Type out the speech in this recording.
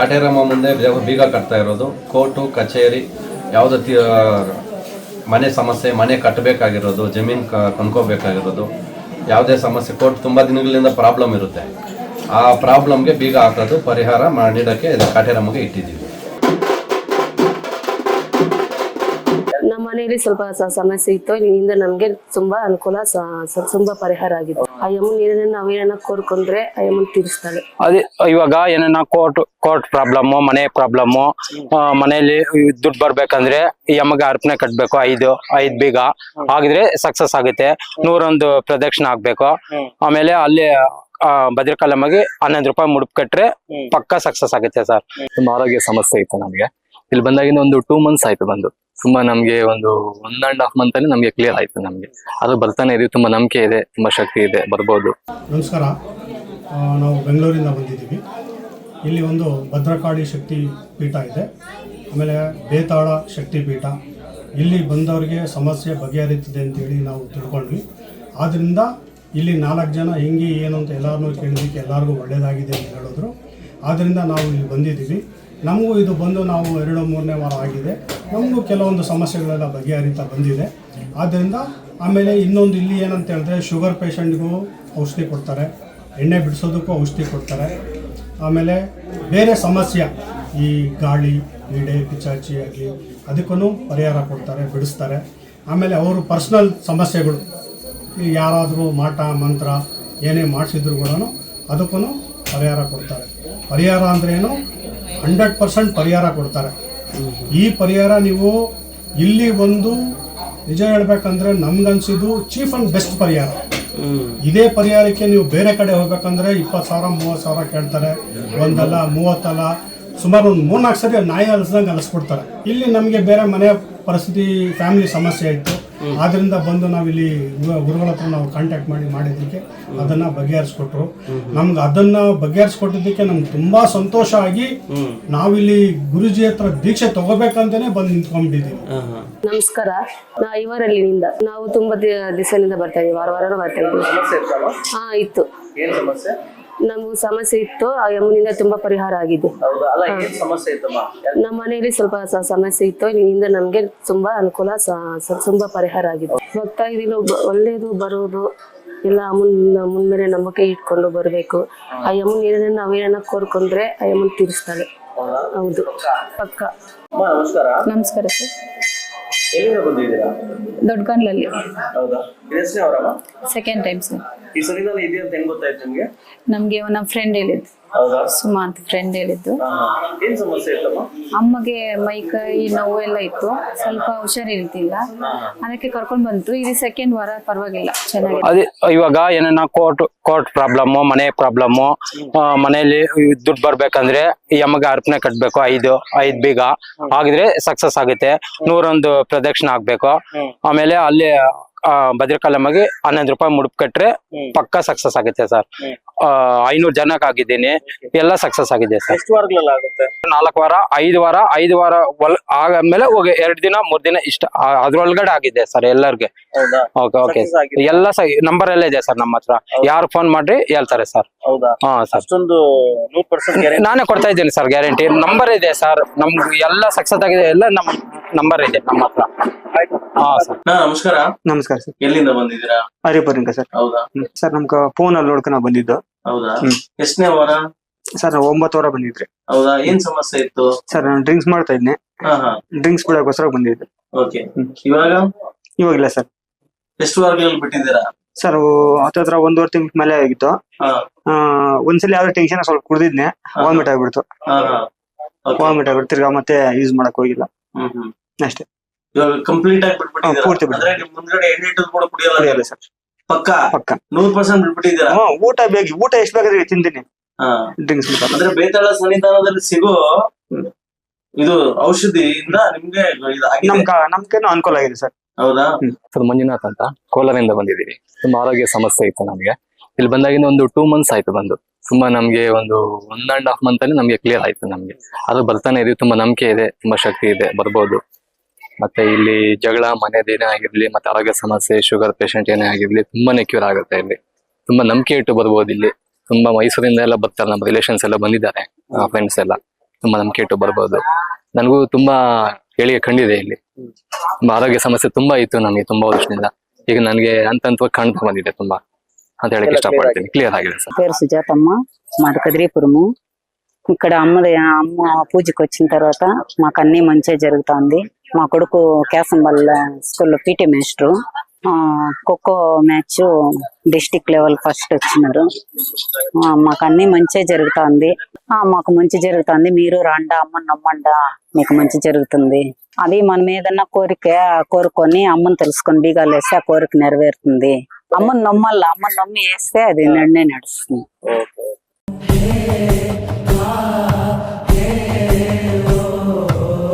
ಕಾಟೇರಮ್ಮ ಮುಂದೆ ಬೀಗ- ಕಟ್ತಾ ಇರೋದು. ಕೋರ್ಟು, ಕಚೇರಿ, ಯಾವುದೇ ಮನೆ ಸಮಸ್ಯೆ, ಮನೆ ಕಟ್ಟಬೇಕಾಗಿರೋದು ಜಮೀನು ಕೊಂಡ್ಕೋಬೇಕಾಗಿರೋದು. ಯಾವುದೇ ಸಮಸ್ಯೆ, ಕೋರ್ಟ್ ತುಂಬ ದಿನಗಳಿಂದ ಪ್ರಾಬ್ಲಮ್ ಇರುತ್ತೆ. ಆ ಪ್ರಾಬ್ಲಮ್ಗೆ ಬೀಗ ಹಾಕೋದು, ಪರಿಹಾರ ನೀಡೋಕ್ಕೆ ಕಾಟೇರಮ್ಮಗೆ ಇಟ್ಟಿದ್ದೀವಿ. ಮನೆಯಲ್ಲಿ ಸ್ವಲ್ಪ ಸಮಸ್ಯೆ ಇತ್ತು. ಇದರಿಂದ ನಮ್ಗೆ ತುಂಬಾ ಅನುಕೂಲ ತುಂಬಾ ಪರಿಹಾರ ಆಗಿದೆ ಅಯ್ಯಮ್ಮನ ನೀರನ್ನ ನಾವೇನ ಕೋರ್ಕೊಂಡ್ರೆ ಅಯ್ಯಮ್ಮನ್ ತೀರಿಸ್ತಾಳೆ. ಅದೇ ಇವಾಗ ಏನನ್ನ ಕೋರ್ಟ್ ಕೋರ್ಟ್ ಪ್ರಾಬ್ಲಮ್ ಮನೆ ಪ್ರಾಬ್ಲಮ್ ಮನೆಯಲ್ಲಿ ದುಡ್ಡು ಬರ್ಬೇಕಂದ್ರೆ ಈ ಅಮ್ಮಗೆ ಅರ್ಪಣೆ ಕಟ್ಬೇಕು ಐದು ಐದ್ ಬೀಗ. ಆಗಿದ್ರೆ ಸಕ್ಸಸ್ ಆಗುತ್ತೆ. ನೂರೊಂದು ಪ್ರದಕ್ಷಿಣೆ ಆಗ್ಬೇಕು ಆಮೇಲೆ ಅಲ್ಲಿ ಆ, ಭದ್ರಕಾಲಮ್ಮಗೆ ಹನ್ನೊಂದು ರೂಪಾಯಿ ಮುಡುಪ್ ಕಟ್ರೆ ಪಕ್ಕ ಸಕ್ಸಸ್ ಆಗುತ್ತೆ ಸರ್. ತುಂಬಾ ಆರೋಗ್ಯ ಸಮಸ್ಯೆ ಇತ್ತು ನಮಗೆ. ಇಲ್ಲಿ ಬಂದಾಗಿಂದ ಒಂದು ಟೂ ಮಂತ್ಸ್ ಆಯ್ತು ಬಂದು. ತುಂಬಾ ನಮ್ಗೆ ಒಂದು ಒನ್ ಅಂಡ್ ಹಾಫ್ ಮಂತ್ ಅಲ್ಲಿ ನಮ್ಗೆ ಕ್ಲಿಯರ್ ಆಯ್ತು ನಮ್ಗೆ. ಅದು ಬರ್ತಾನೆ ಇದೀವಿ ತುಂಬಾ ನಂಬಿಕೆ ಇದೆ, ತುಂಬಾ ಶಕ್ತಿ ಇದೆ, ಬರ್ಬೋದು. ನಮಸ್ಕಾರ. ನಾವು ಬೆಂಗಳೂರಿಂದ ಬಂದಿದ್ದೀವಿ. ಇಲ್ಲಿ ಒಂದು ಭದ್ರಕಾಳಿ ಶಕ್ತಿ ಪೀಠ ಇದೆ. ಆಮೇಲೆ ಬೇತಾಳ ಶಕ್ತಿ ಪೀಠ. ಇಲ್ಲಿ ಬಂದವರಿಗೆ ಸಮಸ್ಯೆ ಬಗೆಹರಿತಿದೆ ಅಂತೇಳಿ ನಾವು ತಿಳ್ಕೊಂಡ್ವಿ. ಆದ್ದರಿಂದ ಇಲ್ಲಿ ನಾಲ್ಕು ಜನ ಹೆಂಗೆ, ಏನು ಅಂತ ಎಲ್ಲರನ್ನೂ ಕೇಳಿದಕ್ಕೆ ಎಲ್ಲರಿಗೂ ಒಳ್ಳೆಯದಾಗಿದೆ ಅಂತ ಹೇಳಿದ್ರು. ಆದ್ದರಿಂದ ನಾವು ಇಲ್ಲಿ ಬಂದಿದ್ದೀವಿ. ನಮಗೂ ಇದು ಬಂದು ನಾವು ಎರಡು ಮೂರನೇ ವಾರ ಆಗಿದೆ. ನಮಗೂ ಕೆಲವೊಂದು ಸಮಸ್ಯೆಗಳೆಲ್ಲ ಬಗೆಹರಿತಾ ಬಂದಿದೆ. ಆದ್ದರಿಂದ ಆಮೇಲೆ ಇನ್ನೊಂದು ಇಲ್ಲಿ ಏನಂತ ಹೇಳಿದ್ರೆ ಶುಗರ್ ಪೇಷಂಟ್ಗೂ ಔಷಧಿ ಕೊಡ್ತಾರೆ. ಎಣ್ಣೆ ಬಿಡಿಸೋದಕ್ಕೂ ಔಷಧಿ ಕೊಡ್ತಾರೆ. ಆಮೇಲೆ ಬೇರೆ ಸಮಸ್ಯೆ, ಈ ಗಾಳಿ ನೀಡೆ ಪಿಚಾಚಿ ಆಗಲಿ ಅದಕ್ಕೂ ಪರಿಹಾರ ಕೊಡ್ತಾರೆ, ಬಿಡಿಸ್ತಾರೆ. ಆಮೇಲೆ ಅವರು ಪರ್ಸ್ನಲ್ ಸಮಸ್ಯೆಗಳು ಯಾರಾದರೂ ಮಾಟ, ಮಂತ್ರ, ಏನೇ ಮಾಡಿಸಿದ್ರು ಕೂಡ ಅದಕ್ಕೂ ಪರಿಹಾರ ಕೊಡ್ತಾರೆ. ಪರಿಹಾರ ಅಂದ್ರೇನು? ಹಂಡ್ರೆಡ್ ಪರ್ಸೆಂಟ್ ಪರಿಹಾರ ಕೊಡ್ತಾರೆ. ಈ ಪರಿಹಾರ ನೀವು ಇಲ್ಲಿ ಒಂದು ನಿಜ ಹೇಳ್ಬೇಕಂದ್ರೆ ನಮ್ಗನ್ಸಿದ್ದು ಚೀಫ್ ಅಂಡ್ ಬೆಸ್ಟ್ ಪರಿಹಾರ. ಇದೇ ಪರಿಹಾರಕ್ಕೆ ನೀವು ಬೇರೆ ಕಡೆ ಹೋಗ್ಬೇಕಂದ್ರೆ ಇಪ್ಪತ್ತು ಸಾವಿರ, ಮೂವತ್ತು ಸಾವಿರ ಕೇಳ್ತಾರೆ. ಒಂದಲ್ಲ, ಮೂವತ್ತಲ್ಲ, ಸುಮಾರು ಒಂದು ಮೂರ್ನಾಲ್ಕು ಸರಿ ನಾಯಿ ಅಲಸ್ದಂಗೆ ಅಲಿಸ್ಬಿಡ್ತಾರೆ. ಇಲ್ಲಿ ನಮಗೆ ಬೇರೆ ಮನೆ ಪರಿಸ್ಥಿತಿ ಫ್ಯಾಮಿಲಿ ಸಮಸ್ಯೆ ಇತ್ತು. ಆದ್ರಿಂದ ಬಂದು ನಾವಿಲ್ಲಿ ಗುರುಗಳ ಹತ್ರ ನಾವು ಕಾಂಟ್ಯಾಕ್ಟ್ ಮಾಡಿ ಮಾಡಿದ್ದಕ್ಕೆ ಅದನ್ನ ಬಗೆಹರಿಸ್ಕೊಟ್ರು. ನಮ್ಗೆ ಅದನ್ನ ಬಗೆಹರಿಸ್ಕೊಟ್ಟಿದ್ದಕ್ಕೆ ನಮ್ಗೆ ತುಂಬಾ ಸಂತೋಷ ಆಗಿ ನಾವಿಲ್ಲಿ ಗುರುಜಿ ಹತ್ರ ದೀಕ್ಷೆ ತಗೋಬೇಕಂತಾನೆ ಬಂದು ನಿಂತ್ಕೊಂಡಿದ್ದೀವಿ ನಮಸ್ಕಾರ. ನಾ ಇವರಲ್ಲಿನಿಂದ ನಾವು ತುಂಬಾ ದಿ- ದಿವಸದಿಂದ ಬರ್ತಾ ಇದ್ದೀವಿ ವಾರ ವಾರ ಬರ್ತಾ ಇದ್ದೀವಿ ಹಾ ಇತ್ತು. ಏನ್ ಸಮಸ್ಯೆ? ನಮ್ಗೆ ಸಮಸ್ಯೆ ಇತ್ತು ಆ ಯಮುನಿಂದ ತುಂಬಾ ಪರಿಹಾರ ಆಗಿದೆ. ಹೌದಾ? ಅಲ್ಲ ಸಮಸ್ಯೆ ಇತ್ತಮ್ಮ? ನಮ್ಮ ಮನೆಯಲ್ಲಿ ಸ್ವಲ್ಪ ಸಮಸ್ಯೆ ಇತ್ತು ಇದರಿಂದ ನಮ್ಗೆ ತುಂಬಾ ಅನುಕೂಲ ತುಂಬಾ ಪರಿಹಾರ ಆಗಿದೆ. ಭಕ್ತ ಇದೀನಿ ಒಳ್ಳೇದು ಬರೋದು ಎಲ್ಲ ಮುನ್ ಮುನ್ಮೇಲೆ ನಂಬಿಕೆ ಇಟ್ಕೊಂಡು ಬರಬೇಕು. ಆ ಯಮುನ್ ನೀರನ್ನ ನಾವೇನ ಕೋರ್ಕೊಂಡ್ರೆ ಆ ಯಮುನ್ ತೀರಿಸ್ತಾಳೆ ಹೌದು? ಪಕ್ಕ. ನಮಸ್ಕಾರ. ನಮಸ್ಕಾರ ಸರ್. ಎಲ್ಲಿಂದ ಬಂದಿದ್ದೀರಾ? ದೊಡ್ಡಗನ್ಲಲ್ಲಿ ಹೌದಾ? ಅವರಮ್ಮ? ಸೆಕೆಂಡ್ ಟೈಮ್ ಸರ್ ಈ ಹೆಂಗ್ ಗೊತ್ತಾಯ್ತು ನಿಮ್ಗೆ? ನಮಗೆ ನಮ್ಮ ಫ್ರೆಂಡ್ ಹೇಳಿದ್ದು. ಸುಮಾ ಅಂತ ಫ್ರೆಂಡ್ ಹೇಳಿದ್ದು. ಹಾ, ಹಾ. ಏನ್ ಸಮಸ್ಯೆ ಇತ್ತಮ್ಮ? ಅಮ್ಮಗೆ ಮೈ ಕೈ ನೋವು ಎಲ್ಲ ಇತ್ತು. ಸ್ವಲ್ಪ ಹುಷಾರಿರ್ತಿಲ್ಲ ಅದಕ್ಕೆ ಕರ್ಕೊಂಡ್ ಬಂತು. ಇದು ಸೆಕೆಂಡ್ ವಾರ ಪರವಾಗಿಲ್ಲ. ಚೆನ್ನಾಗಿದೆ. ಅದೇ ಇವಾಗ ಏನನ್ನ ಕೋರ್ಟ್ ಕೋರ್ಟ್ ಪ್ರಾಬ್ಲಮ್ ಮನೆ ಪ್ರಾಬ್ಲಮ್ ಮನೆಯಲ್ಲಿ ದುಡ್ಡು ಬರ್ಬೇಕಂದ್ರೆ ಈ ಅಮ್ಮಗೆ ಅರ್ಪಣೆ ಕಟ್ಬೇಕು ಐದು ಐದ್ ಬೀಗ. ಆಗಿದ್ರೆ ಸಕ್ಸಸ್ ಆಗುತ್ತೆ. ನೂರೊಂದು ಪ್ರದಕ್ಷಿಣ ಆಗ್ಬೇಕು ಆಮೇಲೆ ಅಲ್ಲಿ ಆ, ಭದ್ರಕಾಲಮ್ಮಗೆ ಹನ್ನೊಂದು ರೂಪಾಯಿ ಮುಡುಪ್ ಕಟ್ರೆ ಪಕ್ಕ ಸಕ್ಸಸ್ ಆಗುತ್ತೆ ಸರ್ ಐನೂರು ಜನಕ್ಕೆ ಆಗಿದ್ದೀನಿ ಎಲ್ಲ ಸಕ್ಸಸ್ ಆಗಿದೆ ಸರ್ ಎಷ್ಟು ವಾರಗಳೆಲ್ಲ ಆಗುತ್ತೆ? ನಾಲ್ಕು ವಾರ ಐದು ವಾರ ಐದು ವಾರ ಆಗ ಮೇಲೆ ಹೋಗಿ ಎರಡ್ ದಿನ ಮೂರ್ ದಿನ ಇಷ್ಟ ಅದ್ರೊಳಗಡೆ ಆಗಿದೆ ಸರ್ ಎಲ್ಲರಿಗೆ. ಓಕೆ ಓಕೆ ಎಲ್ಲ ನಂಬರ್ ಎಲ್ಲ ಇದೆ ಸರ್ ನಮ್ಮ ಹತ್ರ. ಯಾರು ಫೋನ್ ಮಾಡ್ರಿ ಹೇಳ್ತಾರೆ ಸರ್ ಹೌದಾ? ಹಾ ಸರ್ ನಾನೇ ಕೊಡ್ತಾ ಇದ್ದೀನಿ ಸರ್ ಗ್ಯಾರಂಟಿ ನಂಬರ್ ಇದೆ ಸರ್ ನಮ್ಗೆ ಎಲ್ಲ ಸಕ್ಸಸ್ ಆಗಿದೆ ಎಲ್ಲ ನಮ್ ನಂಬರ್ ಇದೆ ನಮ್ಮ ಹತ್ರ. ಹಾ ಸರ್ ಹಾ ನಮಸ್ಕಾರ. ನಮಸ್ಕಾರ ಸರ್. ಎಲ್ಲಿಂದ ಬಂದಿದ್ದೀರಾ? ಹರಿಪುರಿಂದ ಸರ್. ಹೌದಾ? ಸರ್ ನಮ್ಗೆ ಫೋನ್ ಅಲ್ಲಿ ನೋಡ್ಕೊಂಡು ನಾವು ಬಂದಿದ್ದು. ಹೌದಾ? ಹ್ಮ್. ಎಷ್ಟನೇ ವಾರ? ಸರ್ ನಾವು ಒಂಬತ್ತು ವಾರ ಬಂದಿದ್ರಿ. ಹೌದಾ? ಏನ್ ಸಮಸ್ಯೆ ಇತ್ತು? ಸರ್ ನಾನು ಡ್ರಿಂಕ್ಸ್ ಮಾಡ್ತಾ ಇದ್ನೆ ಹಾ ಹಾ. ಡ್ರಿಂಕ್ಸ್ ಬಿಡೋಕ್ಕೋಸ್ಕರ ಬಂದಿದ್ದೆ. ಓಕೆ. ಇವಾಗ? ಇವಾಗಿಲ್ಲ ಸರ್. ಎಷ್ಟು ವಾರಗಳಲ್ಲಿ ಬಿಟ್ಟಿದ್ದೀರಾ? ಸರ್ ಹತ್ತತ್ರ ಒಂದೂವರೆ ತಿಂಗಳ ಮೇಲೆ ಆಗಿತ್ತು. ಹಾ. ಆ, ಒಂದ್ಸಲ ಯಾವ್ದೋ ಟೆನ್ಷನ್ ಸ್ವಲ್ಪ ಕುಡ್ದಿದ್ನೆ ವಾಮಿಟ್ ಆಗ್ಬಿಡ್ತು. ಹಾ. ವಾಮಿಟ್ ಆಗ್ಬಿಡ್ತು ತಿರ್ಗಾ ಮತ್ತೆ ಯೂಸ್ ಮಾಡಕ್ ಹೋಗಿಲ್ಲ. ಹ್ಮ್ ಹ್ಮ್. ಅಷ್ಟೇ. ಇವಾಗ ಕಂಪ್ಲೀಟ್ ಆಗಿ ಪೂರ್ತಿ ಬಿಟ್ಬಿಟ್ಟಿದ್ದೀರಾ ಬಿಟ್ಟು. ಅಂದ್ರೆ ನಿಮ್ ಮುಂದ್ಗಡೆ ಎಣ್ಣೆ ಇಟ್ಟದ್ದು ಕೂಡ ಕುಡಿಯಲ್ಲ? ಕುಡಿಯಲ್ಲ ಸರ್. ಪಕ್ಕ? ಪಕ್ಕ. ನೂರ್ ಪರ್ಸೆಂಟ್ ಬಿಟ್ಬಿಟ್ಟಿದ್ದೀರಾ? ಹ್ಮ್, ಊಟ ಬೇಗಿ ಊಟ ಎಷ್ಟು ಬೇಕಾದ್ರೆ ತಿಂತೀನಿ ಹಾ. ಡ್ರಿಂಕ್ಸ್ ಅಂದ್ರೆ ಬೇತಾಳ ಸನ್ನಿಧಾನದಲ್ಲಿ ಸಿಗೋ ಇದು ಔಷಧಿಯಿಂದ ನಿಮ್ಗೆ ಇದಾಗಿದೆ ನಮ್ ಕ- ಅನುಕೂಲ ಆಗಿದೆ ಸರ್. ಹೌದಾ? ಸರ್ ಮಂಜುನಾಥ್ ಅಂತ ಕೋಲಾರಿಂದ ಬಂದಿದ್ದೀವಿ. ತುಂಬಾ ಆರೋಗ್ಯ ಸಮಸ್ಯೆ ಇತ್ತು ನಮಗೆ. ಇಲ್ಲಿ ಬಂದಾಗಿಂದ ಒಂದು ಟೂ ಮಂತ್ಸ್ ಆಯ್ತು ಬಂದು. ತುಂಬಾ ನಮ್ಗೆ ಒಂದು ಒನ್ ಅಂಡ್ ಹಾಫ್ ಮಂತ್ ಅಲ್ಲಿ ನಮ್ಗೆ ಕ್ಲಿಯರ್ ಆಯ್ತು ನಮ್ಗೆ. ಅದು ಬರ್ತಾನೆ ಇದೆ ತುಂಬಾ ನಂಬಿಕೆ ಇದೆ ತುಂಬಾ ಶಕ್ತಿ ಇದೆ ಬರ್ಬೋದು. ಮತ್ತೆ ಇಲ್ಲಿ ಜಗಳ ಮನೆದೇನೇ ಆಗಿರ್ಲಿ ಮತ್ತೆ ಆರೋಗ್ಯ ಸಮಸ್ಯೆ ಶುಗರ್ ಪೇಷಂಟ್ ಏನೇ ಆಗಿರ್ಲಿ ತುಂಬಾನೇ ಕ್ಯೂರ್ ಆಗುತ್ತೆ ಇಲ್ಲಿ. ತುಂಬಾ ನಂಬಿಕೆ ಇಟ್ಟು ಬರ್ಬೋದು ಇಲ್ಲಿ. ತುಂಬಾ ಮೈಸೂರಿಂದ ಎಲ್ಲ ಬರ್ತಾರೆ ನಮ್ಮ ರಿಲೇಷನ್ಸ್ ಎಲ್ಲ ಬಂದಿದ್ದಾರೆ ಫ್ರೆಂಡ್ಸ್ ಎಲ್ಲ. ತುಂಬಾ ನಂಬಿಕೆ ಇಟ್ಟು ಬರ್ಬೋದು. ನನಗೂ ತುಂಬಾ ಹೇಳಿಕೆ ಕಂಡಿದೆ ಇಲ್ಲಿ. ತುಂಬಾ ಆರೋಗ್ಯ ಸಮಸ್ಯೆ ತುಂಬಾ ಇತ್ತು ನನಗೆ ತುಂಬಾ ವರ್ಷದಿಂದ. ಈಗ ನನಗೆ ಅಂತ ಕಾಣ್ತಾ ಬಂದಿದೆ ತುಂಬಾ. ಅಂತ ಹೇಳಕ್ ಇಷ್ಟಪಡ್ತೀನಿ. ಕ್ಲಿಯರ್ ಆಗಿದೆ ಸರ್. ಸುಜಾತಮ್ಮ సుజాతమ్మ ಪುರ್ಮು కదిరీపురము ఇక్కడ అమ్మ అమ్మ పూజకి వచ్చిన తర్వాత మాకు అన్ని మంచిగా జరుగుతుంది మా కొడుకు కేసంబల్ స్కూల్లో పీటీ మాస్టరు. ఆ, kho kho match district level first వచ్చినారు. ఆ, మాకు అన్ని మంచిగా జరుగుతుంది. ఆ, మాకు మంచి జరుగుతుంది. మీరు రండా అమ్మని నమ్మండా మీకు మంచి జరుగుతుంది. అది మనం ఏదన్నా కోరిక కోరుకొని అమ్మని తెలుసుకొని బీగాలు వేస్తే ఆ కోరిక నెరవేరుతుంది. అమ్మని నమ్మాల? అమ్మని నమ్మి వేస్తే అది నన్నే నడుస్తుంది.